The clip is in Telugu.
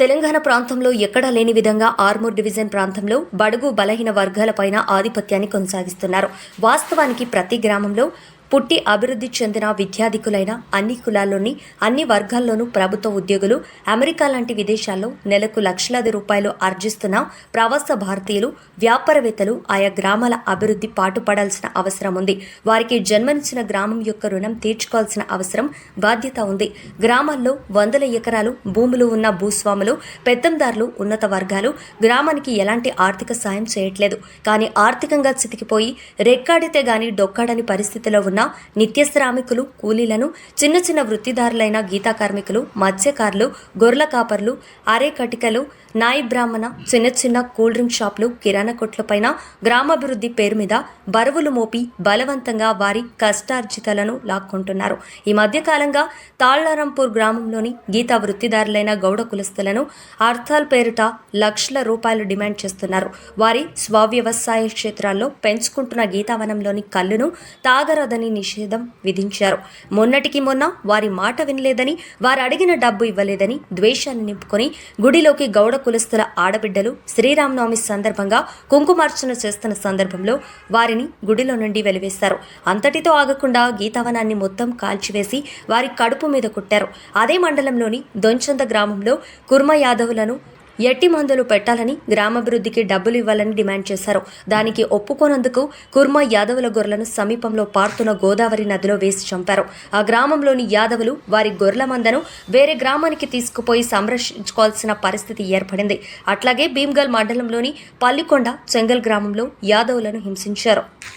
తెలంగాణ ప్రాంతంలో ఎక్కడా లేని విధంగా ఆర్మూర్ డివిజన్ ప్రాంతంలో బడుగు బలహీన వర్గాలపైన ఆధిపత్యాన్ని కొనసాగిస్తున్నారు. వాస్తవానికి ప్రతి గ్రామంలో పుట్టి అభివృద్ధి చెందిన విద్యాధికులైన అన్ని కులాల్లోని అన్ని వర్గాల్లోనూ ప్రభుత్వ ఉద్యోగులు అమెరికా లాంటి విదేశాల్లో నెలకు లక్షలాది రూపాయలు ఆర్జిస్తున్న ప్రవాస భారతీయులు వ్యాపారవేత్తలు ఆయా గ్రామాల అభివృద్ధి పాటుపడాల్సిన అవసరం ఉంది. వారికి జన్మనిచ్చిన గ్రామం యొక్క రుణం తీర్చుకోవాల్సిన అవసరం బాధ్యత ఉంది. గ్రామాల్లో వందల ఎకరాలు భూములు ఉన్న భూస్వాములు పెత్తందారులు ఉన్నత వర్గాలు గ్రామానికి ఎలాంటి ఆర్థిక సాయం చేయట్లేదు. కానీ ఆర్థికంగా చితికిపోయి రెక్కాడితే గాని డొక్కాడని పరిస్థితిలో ఉన్న నిత్య శ్రామికులు కూలీలను చిన్న చిన్న వృత్తిదారులైన గీతా కార్మికులు మత్స్యకారులు గొర్రెల కాపర్లు అరే కటికలు నాయి బ్రాహ్మణ చిన్న చిన్న కూల్ డ్రింక్ షాపులు కిరాణా కొట్లపైన గ్రామాభివృద్ధి పేరు మీద బరువులు మోపి బలవంతంగా వారి కష్టార్జితలను లాక్కుంటున్నారు. ఈ మధ్య కాలంగా తాళ్ళారంపూర్ గ్రామంలోని గీతా వృత్తిదారులైన గౌడ కులస్తులను అర్థాల్ పేరిట లక్షల రూపాయలు డిమాండ్ చేస్తున్నారు. వారి స్వవ్యవసాయ క్షేత్రాల్లో పెంచుకుంటున్న గీతావనంలోని కళ్ళును తాగరదని నిషేధం విధించారు. మొన్నటికి మొన్న వారి మాట వినలేదని వారు అడిగిన డబ్బు ఇవ్వలేదని ద్వేషాన్ని నింపుకొని గుడిలోకి గౌడ కులస్తుల ఆడబిడ్డలు శ్రీరామనవమి సందర్భంగా కుంకుమార్చన చేస్తున్న సందర్భంలో వారిని గుడిలో నుండి వెలివేశారు. అంతటితో ఆగకుండా గీతావనాన్ని మొత్తం కాల్చివేసి వారి కడుపు మీద కుట్టారు. అదే మండలంలోని దొంచంద గ్రామంలో కుర్మ యాదవులను ఎట్టి మందులు పెట్టాలని గ్రామాభివృద్ధికి డబ్బులు ఇవ్వాలని డిమాండ్ చేశారు. దానికి ఒప్పుకోనందుకు కుర్మా యాదవుల గొర్రెలను సమీపంలో పారుతున్న గోదావరి నదిలో వేసి చంపారు. ఆ గ్రామంలోని యాదవులు వారి గొర్రెల మందను వేరే గ్రామానికి తీసుకుపోయి సంరక్షించుకోవాల్సిన పరిస్థితి ఏర్పడింది. అట్లాగే భీమ్గల్ మండలంలోని పల్లికొండ చెంగల్ గ్రామంలో యాదవులను హింసించారు.